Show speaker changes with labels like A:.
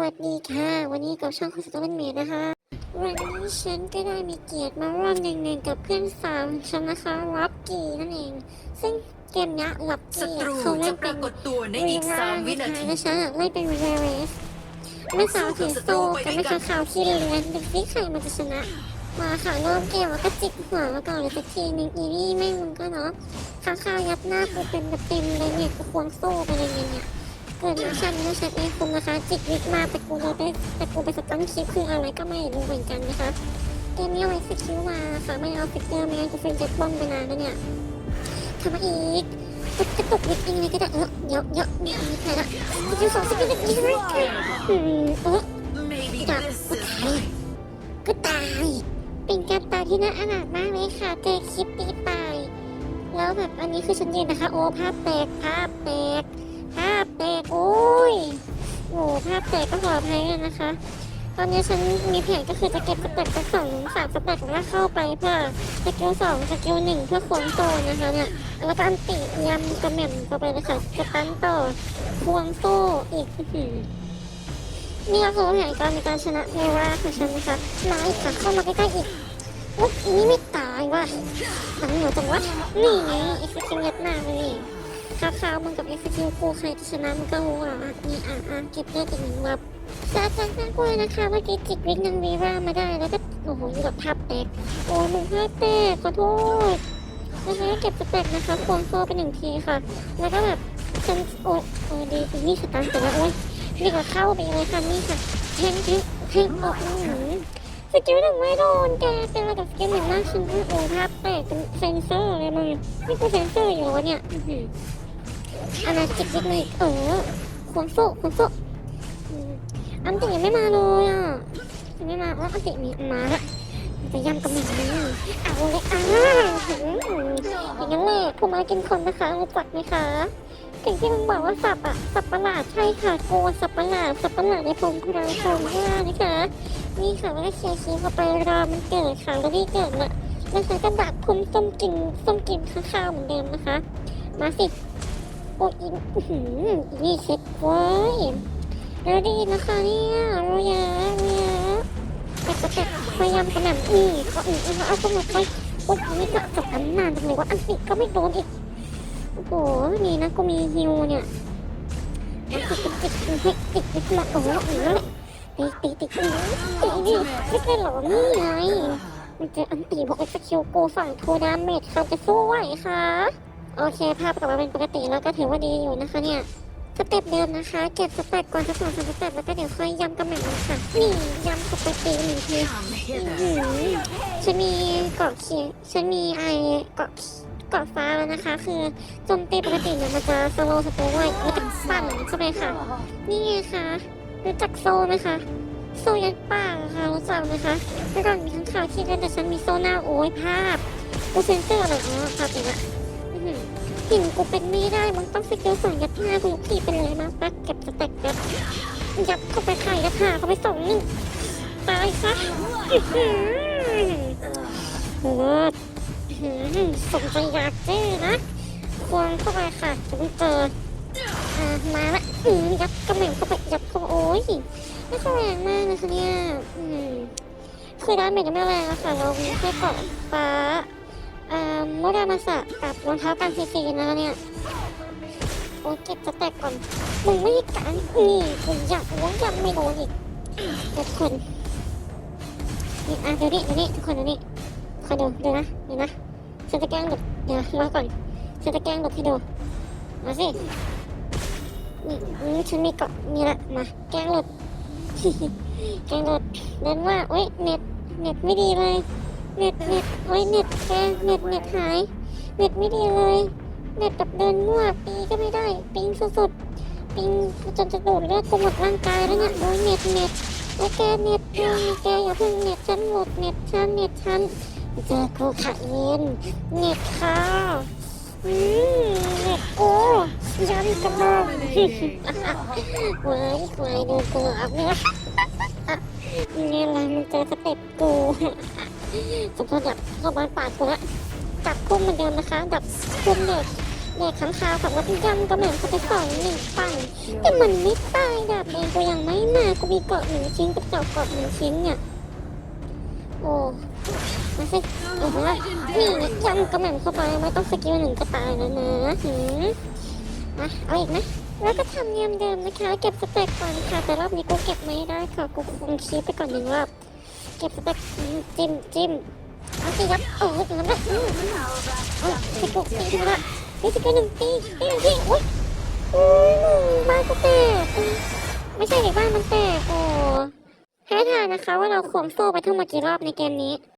A: วัสดีค่ะ วันนี้กับช่องคุณสตอร์เมดนะคะ วันนี้ฉันก็ได้มีเกียรติมาร่วมหนึ่งๆกับเพื่อนสาวของฉันนะคะลับกี้นั่นเอง ซึ่งเกมเนี้ยลับ
B: ศั
A: กี้
B: ตรู
A: เขาเล่
B: จะ
A: น
B: ป
A: เป็
B: รานกฏตัวในอีก3วินาที
A: และฉันอะเล่นเป็นเรเรสไม่สาวถือโซ่กับไม่ค้างคาวที่เลื้อนดูสิใครมันจะชนะ มาค่ะเริ่มเกมแล้วก็จิกหัวมาก่อนเลยสักทีนึงอีนี่ไม่มึงก็เนาะค้างคาวยับหน้ากูเป็นแบบเต็มเลยเนี่ยกูควงโซ่ไปเลยเนี่ย เกิดมาชันนะชันเอคุณนะคะ จิกวิกมาแต่กูเลยไปแต่กูไปสตันคลิปคืออะไรก็ไม่รู้เหมือนกันนะคะเกมนี้เอาไว้สกิลมาค่ะไม่เอาฟิกเกอร์ไม่งั้นกูเฟนเจ็ตบ้องไปนานแล้วเนี่ยทำมาอีกกระตุกวิกเองเลยก็ได้เออเยอะเยอะมีมีใครละสกิลสองสกิลหนึ่งนี่เลยอืมเออ
B: Maybe
A: Yeah,
B: this is
A: okay. ก็ตาย เป็นการตายที่น่าอนาถมากเลยค่ะเจอคลิปปีตายแล้วแบบอันนี้คือฉันเยืนนะคะ โอ้ภาพแตกภาพแตก แตกโอ้ยโอ้ภาพแตกก็ขออภัยด้วยนะคะ ตอนนี้ฉันมีแผนก็คือจะเก็บสเต็ปสักสองสามสเต็ปแล้วเข้าไปเพื่อสกิลสองสกิลหนึ่งเพื่อควงโซนะคะเนี่ยแล้วก็อันติยำกระแหม่มต่อไปเลยค่ะตันต่อควงโซ่อีกอื้อหือนี่ก็คือแผนการในการชนะเนราของฉันนะคะมาอีกค่ะเข้ามาใกล้ๆอีกอุ๊ยอีนี่ไม่ตายว่ะหนังเหนียวจังวะนี่ไงอ็กซ์คิวยัดหน้าเลย ข้าวขาวมึงกับเอ็กซ์คิวกูใครจะชนะมันก็รู้อะนี่อะอะเก็บได้อีกหนึ่งวับซาจังน่ากลัวนะคะเมื่อกี้จิกวิ่งนังวีรามาได้แล้วก็โอ้โหอยู่กับภาพแตกโอ้มึงภาพแตกขอโทษนะคะเก็บสเต็ปนะคะควงโซ่ไปหนึ่งทีค่ะ แล้วก็แบบฉันโอ้โอ้ดีนี่สตันแต่ละโอ้ยนี่ก็เข้าไปเลยค่ะนี่ค่ะแทงแทงแทงออกหือสกิลหนึ่งไม่โดนแกเป็นอะไรกับสกิลหนึ่งมากฉันโอ้ภาพแตกเป็นเซนเซอร์เลยมึงนี่กูเซนเซอร์อยู่วะเนี่ย อื้อหืออันนั้นจิกจิกเลยเออควงโซ่ควงโซอันติยังไม่มาเลยอะยังไม่มาอ๋ออันติมีมาละจะย่ำกับหนึ่งนี่เอาเลยอ่าหืออย่างนั้นแหละผู้มากินคนนะคะรู้จักไหมคะสิ่งที่มึงบอกว่าสับอะสับประหลาดใช่ค่ะโกสับประหลาดสับประหลาดในพงกลางพงห้านะคะนี่ค่ะแล้วก็เคลียร์คีย์เข้าไปรอมันเกิดค่ะแล้วที่เกิดน่ะแล้วฉันก็ดักคุมส้มกินส้มกินข้าวเหมือนเดิมนะคะ มาสิ โอ้ยอีนี่เช็คไว้แล้วดีนะคะเนี่ยรู้ยะรู้ยะแต่จะแต่พยายามกระหน่ำอีกเขาอีกนะคะเอาสมุดไปโอ้ยนี่ก็จบอันนานจังเลยว่าอันนี้ก็ไม่โดนอีกโอ้โหนี่นะกูมีฮิวเนี่ยติดติดติดติดติดติดมาโอ้โหติดติดติดติดติดนี่ไม่ใช่หรอนี่ไงมันจะอันตีบอกไอ้สกิลกูฝั่งโทดามเมจเขาจะสู้ไหวคะ โอเค ภาพกลับมาเป็นปกติแล้วก็ถือว่าดีอยู่นะคะเนี่ยสเต็ปเดิมนะคะ เก็บสเต็ปก่อนสักสองสามสเต็ปแล้วก็เดี๋ยวค่อยย้ำกระแหม่งค่ะ นี่ย้ำเข้าไปตีหนึ่งที
B: Come
A: อื้อฉันมีเกาะเขียวฉันมีไอเกาะเกาะฟ้าแล้วนะคะ คือโจมตีปกติเนี่ยมันจะสโลว์สโตรไว้มันจะสั่นเข้าไปค่ะนี่ไงคะรู้จักโซ่ไหมคะโซ่ยัดปาค่ะรู้จักไหมคะเมื่อก่อนมีทั้งข่าวที่เล่นแต่ฉันมีโซ่หน้าโอ้ยภาพกูเซนเซอร์อะไรอ๋อภาพอีกละอื้อ หินกูเป็นไม่ได้มันต้องสกิลสองยัดหน้ากูยกทีเป็นเลยมาแป๊บเก็บสเต็ปแป๊บยัดเข้าไปค่ยัดหาเข้าไปสองนึ่ตายซะอื้อหือโอ้โหสมใจอยากเจ้นะควงเข้าไปค่ะจะไม่เจอมาละอืมยัดกระเหม่งเข้าไปยัดเข้าโอ้ยไม่ค่อยแรงมากนะคะเนี่ยอืมคือด้านเมจไม่แรงอะค่ะเราแค่เกาะฟ้า โมดามาสะกับรองเท้ากันซีซีนะเนี่ยโอ้เก็บสแตกก่อนมึงไม่มีการนี่กูอยากรู้ยังไม่โดนอีกทุกคนนี่อะเดี๋ยวนี้เดี๋ยวนี้ทุกคนเดี๋ยวนี้คอยดูดูนะดูนะฉันจะแกล้งหลุดเดี๋ยวรอก่อนฉันจะแกล้งหลุดให้ดูมาสินี่นี่ฉันมีเกาะนี่ละมาแกล้งหลุดแกล้งหลุดเดินว่าโอ๊ยเน็ตเน็ตไม่ดีเลย เน็ตเน็ตโอ๊ยเน็ตแกเน็ตเน็ตหาย เน็ตไม่ดีเลย เน็ตแบบเดินมั่วปีก็ไม่ได้ ปิงสุดๆ ปิงจนจะดูดเลือดกูหมดร่างกายแล้วเนี่ยโอ๊ยเน็ตเน็ตโอ้แกเน็ตเน็ตแกอย่าเพิ่งเน็ตฉันหมดเน็ตฉันเน็ตฉันเจอกูค่ะเย็นเน็ตค่ะอืมเน็ตกูยันกระบอกไว้ไว้ดูกูอัพเนี่ยนี่แหละมันเจอสเต็ปกู สมพอดับเข้าบ้านปาดกูละจับพุ่มเหมือนเดิมนะคะ ดับพุ่มเด็กเด็กข้างคาวขับรถยำก็เหมือนเขาไปสองหนึ่งปั่นแต่มันไม่ตายดาบแดงกูยังไม่มากูมีเกาะหนึ่งชิ้นกับเจ้าเกาะหนึ่งชิ้นเนี่ยโอ้มาสิโอ้โหนี่นะยำก็เหมือนเข้าไปไม่ต้องสกิลหนึ่งก็ตายแล้วนะหืมมาเอาอีกนะแล้วก็ทำเนียมเดิมนะคะ เก็บสเต็กก่อนค่ะ แต่รอบนี้กูเก็บไม่ได้ค่ะ กูคงคีบไปก่อนหนึ่งรอบ เก็บสเต็กจิ้มจิ้มเอาสิครับโอ้ยมันนะอืมโอ้ยสกุลตีขึ้นมาละนี่สกุลหนึ่งตีตีหนึ่งตีโอ้ยโอ้ยบ้านก็แตกไม่ใช่เด็กบ้านมันแตกโอ้ให้ทายนะคะว่าเราควมโซ่ไปทั้งหมดกี่รอบในเกมนี้